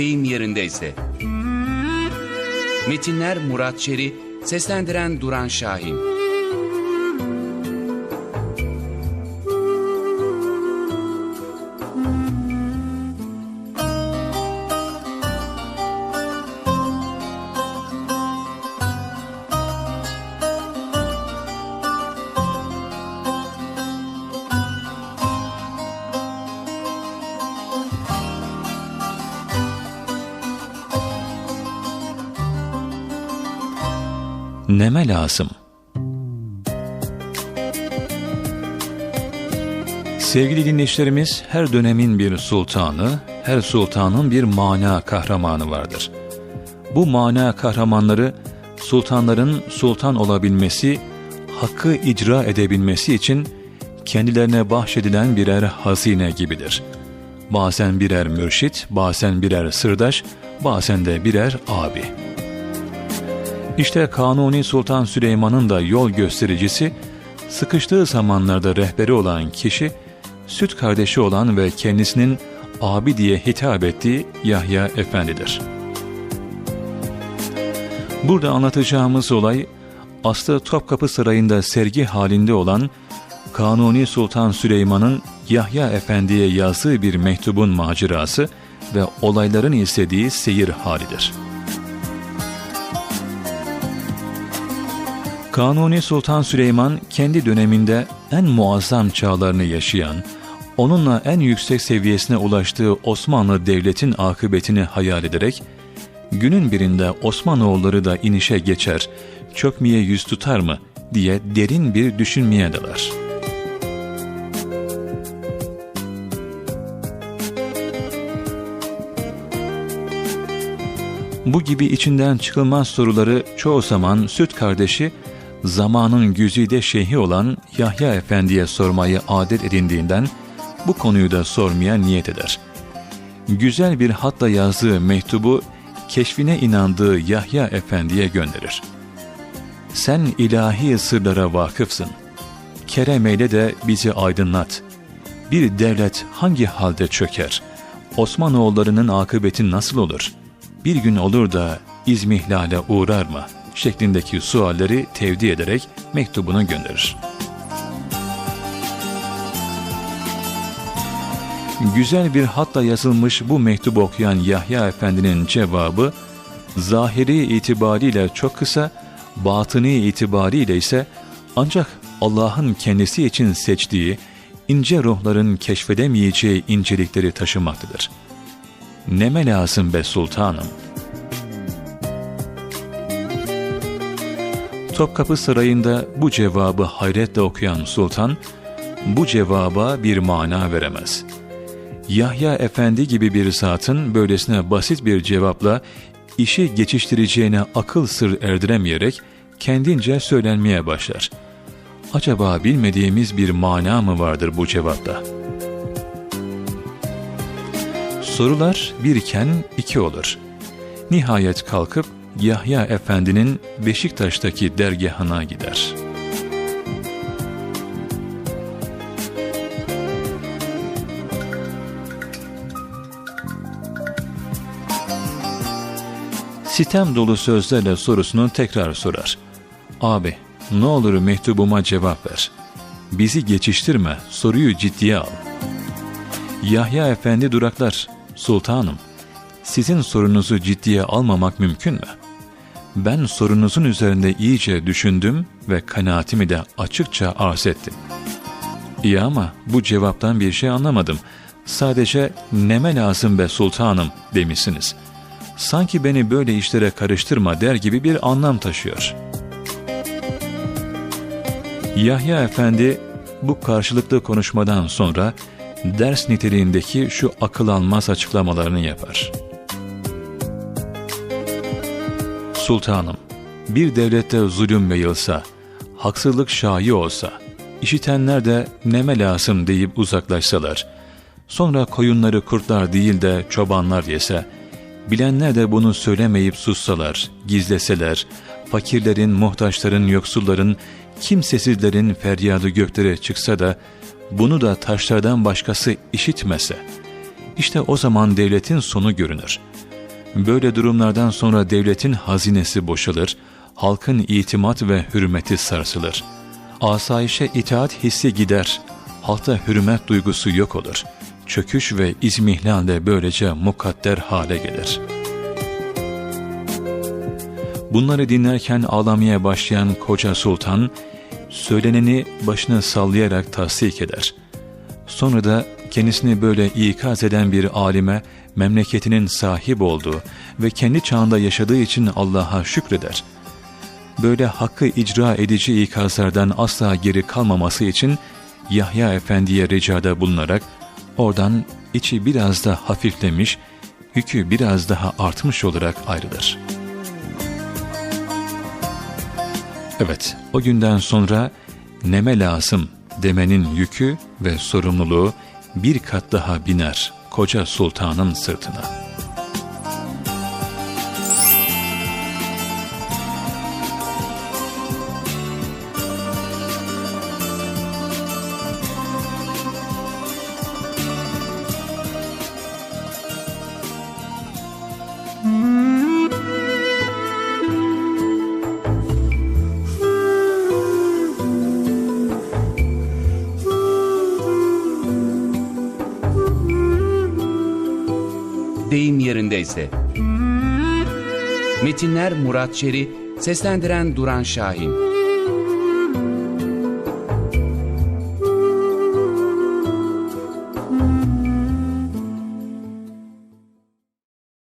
yerindeyse. Metinler Murat Çeri, seslendiren Duran Şahin. Neme lazım? Sevgili dinleyicilerimiz, her dönemin bir sultanı, her sultanın bir mana kahramanı vardır. Bu mana kahramanları, sultanların sultan olabilmesi, hakkı icra edebilmesi için kendilerine bahşedilen birer hazine gibidir. Bazen birer mürşit, bazen birer sırdaş, bazen de birer abi.'' İşte Kanuni Sultan Süleyman'ın da yol göstericisi, sıkıştığı zamanlarda rehberi olan kişi, süt kardeşi olan ve kendisinin abi diye hitap ettiği Yahya Efendi'dir. Burada anlatacağımız olay, aslı Topkapı Sarayı'nda sergi halinde olan Kanuni Sultan Süleyman'ın Yahya Efendi'ye yazdığı bir mektubun macerası ve olayların istediği seyir halidir.'' Kanuni Sultan Süleyman kendi döneminde en muazzam çağlarını yaşayan, onunla en yüksek seviyesine ulaştığı Osmanlı Devlet'in akıbetini hayal ederek, günün birinde Osmanoğulları da inişe geçer, çökmeye yüz tutar mı diye derin bir düşünmeye dalar. Bu gibi içinden çıkılmaz soruları çoğu zaman süt kardeşi zamanın güzide şeyhi olan Yahya Efendi'ye sormayı adet edindiğinden bu konuyu da sormaya niyet eder. Güzel bir hatla yazdığı mektubu keşfine inandığı Yahya Efendi'ye gönderir. Sen ilahi sırlara vakıfsın. Keremeyle de bizi aydınlat. Bir devlet hangi halde çöker? Osmanoğullarının akıbeti nasıl olur? Bir gün olur da izmihlale uğrar mı?'' Şeklindeki sualleri tevdi ederek mektubunu gönderir. Güzel bir hatla yazılmış bu mektubu okuyan Yahya Efendi'nin cevabı, zahiri itibariyle çok kısa, batıni itibariyle ise ancak Allah'ın kendisi için seçtiği, ince ruhların keşfedemeyeceği incelikleri taşımaktadır. Neme lazım be sultanım?'' Topkapı Sarayı'nda bu cevabı hayretle okuyan sultan, bu cevaba bir mana veremez. Yahya Efendi gibi bir zatın böylesine basit bir cevapla işi geçiştireceğine akıl sır erdiremeyerek kendince söylenmeye başlar. Acaba bilmediğimiz bir mana mı vardır bu cevapta? Sorular birken iki olur. Nihayet kalkıp Yahya Efendi'nin Beşiktaş'taki dergahına gider. Sitem dolu sözlerle sorusunu tekrar sorar. Abi, ne olur mektubuma cevap ver. Bizi geçiştirme, soruyu ciddiye al. Yahya Efendi duraklar. Sultanım, sizin sorunuzu ciddiye almamak mümkün mü?'' Ben sorunuzun üzerinde iyice düşündüm ve kanaatimi de açıkça arz ettim. İyi ama bu cevaptan bir şey anlamadım. Sadece neme lazım be sultanım demişsiniz. Sanki beni böyle işlere karıştırma der gibi bir anlam taşıyor. Yahya Efendi bu karşılıklı konuşmadan sonra ders niteliğindeki şu akıl almaz açıklamalarını yapar.'' Sultanım, bir devlette zulüm yayılsa, haksızlık şahi olsa, işitenler de neme lazım deyip uzaklaşsalar, sonra koyunları kurtlar değil de çobanlar yese, bilenler de bunu söylemeyip sussalar, gizleseler, fakirlerin, muhtaçların, yoksulların, kimsesizlerin feryadı göklere çıksa da, bunu da taşlardan başkası işitmese, işte o zaman devletin sonu görünür. Böyle durumlardan sonra devletin hazinesi boşalır, halkın itimat ve hürmeti sarsılır. Asayişe itaat hissi gider, halkta hürmet duygusu yok olur. Çöküş ve izmihlal de böylece mukadder hale gelir. Bunları dinlerken ağlamaya başlayan koca sultan, söyleneni başını sallayarak tasdik eder. Sonra da kendisini böyle ikaz eden bir alime memleketinin sahip olduğu ve kendi çağında yaşadığı için Allah'a şükreder. Böyle hakkı icra edici ikazlardan asla geri kalmaması için Yahya Efendi'ye ricada bulunarak oradan içi biraz da hafiflemiş, yükü biraz daha artmış olarak ayrılır. Evet, o günden sonra neme lazım demenin yükü ve sorumluluğu bir kat daha biner koca sultanın sırtına. Yerindeyse. Metinler Murat Çeri, seslendiren Duran Şahin.